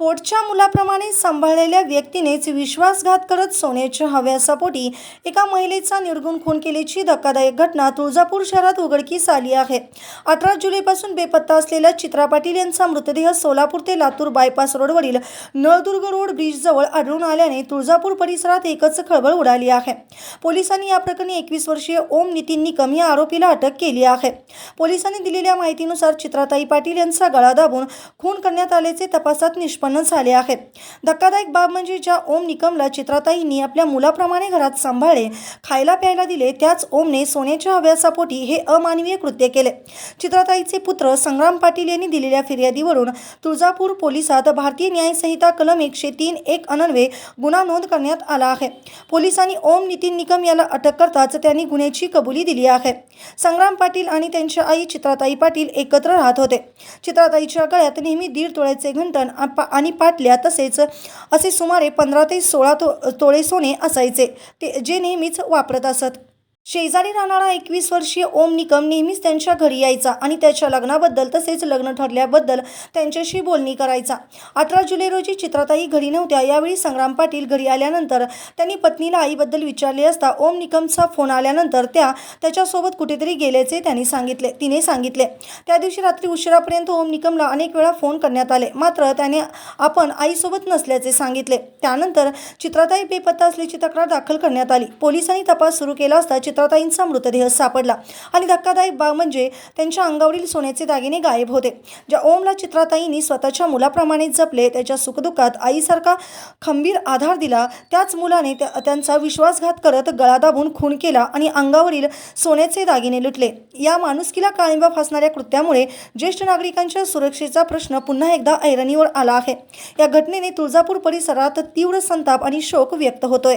पोटच्या मुलाप्रमाणे सांभाळलेल्या व्यक्तीनेच विश्वासघात करत सोन्याच्या हव्यासापोटी एका महिलेचा निर्गुण खून केल्याची धक्कादायक घटना तुळजापूर शहरात उघडकीस आली आहे. अठरा जुलैपासून बेपत्ता असलेल्या चित्रा पाटील यांचा मृतदेह सोलापूर ते लातूर बायपास रोडवरील नळदुर्ग रोड ब्रिजजवळ आढळून आल्याने तुळजापूर परिसरात एकच खळबळ उडाली आहे. पोलिसांनी या प्रकरणी एकवीस वर्षीय ओम नितीन निकम या आरोपीला अटक केली आहे. पोलिसांनी दिलेल्या माहितीनुसार चित्राताई पाटील यांचा गळा दाबून खून करण्यात आल्याचे तपासात निष्पन्न झाले आहे धक्कादायक बाब म्हणजे ज्या ओम निकमला चित्राताईंनी आपल्या मुलाप्रमाणे घरात सांभाळले खायला प्यायला दिले त्याच ओमने सोन्याच्या हव्यासापोटी हे अमानवीय कृत्य केले. चित्राताईचे पुत्र संग्राम पाटील यांनी दिलेल्या फिर्यादीवरून तुळजापूर पोलिसात भारतीय न्यायसंहिता कलम एकशे तीन एक अनन्वे गुन्हा नोंद करण्यात आला आहे. पोलिसांनी ओम नितीन निकम याला अटक करताच त्यांनी गुन्ह्याची कबुली दिली आहे. संग्राम पाटील आणि त्यांच्या आई चित्राताई पाटील एकत्र राहत होते. चित्राताईच्या गळ्यात नेहमी दीड तोळ्याचे घंटण आणि पाटल्या तसेच असे सुमारे पंधरा ते सोळा तो तोळे सोने असायचे ते जे नेहमीच वापरत असत. शेजारी राहणारा एकवीस वर्षीय ओम निकम नेहमीच त्यांच्या घरी यायचा आणि त्याच्या लग्नाबद्दल तसेच लग्न ठरल्याबद्दल त्यांच्याशी बोलणी करायचा. अठरा जुलै रोजी चित्राताई घरी नव्हत्या. यावेळी संग्राम पाटील घरी आल्यानंतर त्यांनी पत्नीला आईबद्दल विचारले असता ओम निकमचा फोन आल्यानंतर त्या त्याच्यासोबत कुठेतरी गेल्याचे त्यांनी सांगितले. तिने सांगितले त्या दिवशी रात्री उशिरापर्यंत ओम निकमला अनेक वेळा फोन करण्यात आले. मात्र त्याने आपण आईसोबत नसल्याचे सांगितले. त्यानंतर चित्राताई बेपत्ता असल्याची तक्रार दाखल करण्यात आली. पोलिसांनी तपास सुरू केला असता चित्राताईंचा मृतदेह सापडला. आणि धक्कादायक बाब म्हणजे त्यांच्या अंगावरील सोन्याचे दागिने गायब होते. ज्या ओमला चित्राताईंनी स्वतःच्या मुलाप्रमाणे जपले त्याच्या सुखदुःखात आईसारखा खंबीर आधार दिला. त्याच मुलाने त्या- त्यांचा विश्वासघात करत गळा दाबून खून केला आणि अंगावरील सोन्याचे दागिने लुटले. या माणुसकीला काळिंबा फासणाऱ्या कृत्यामुळे ज्येष्ठ नागरिकांच्या सुरक्षेचा प्रश्न पुन्हा एकदा ऐरणीवर आला आहे. या घटनेने तुळजापूर परिसरात तीव्र संताप आणि शोक व्यक्त होतोय.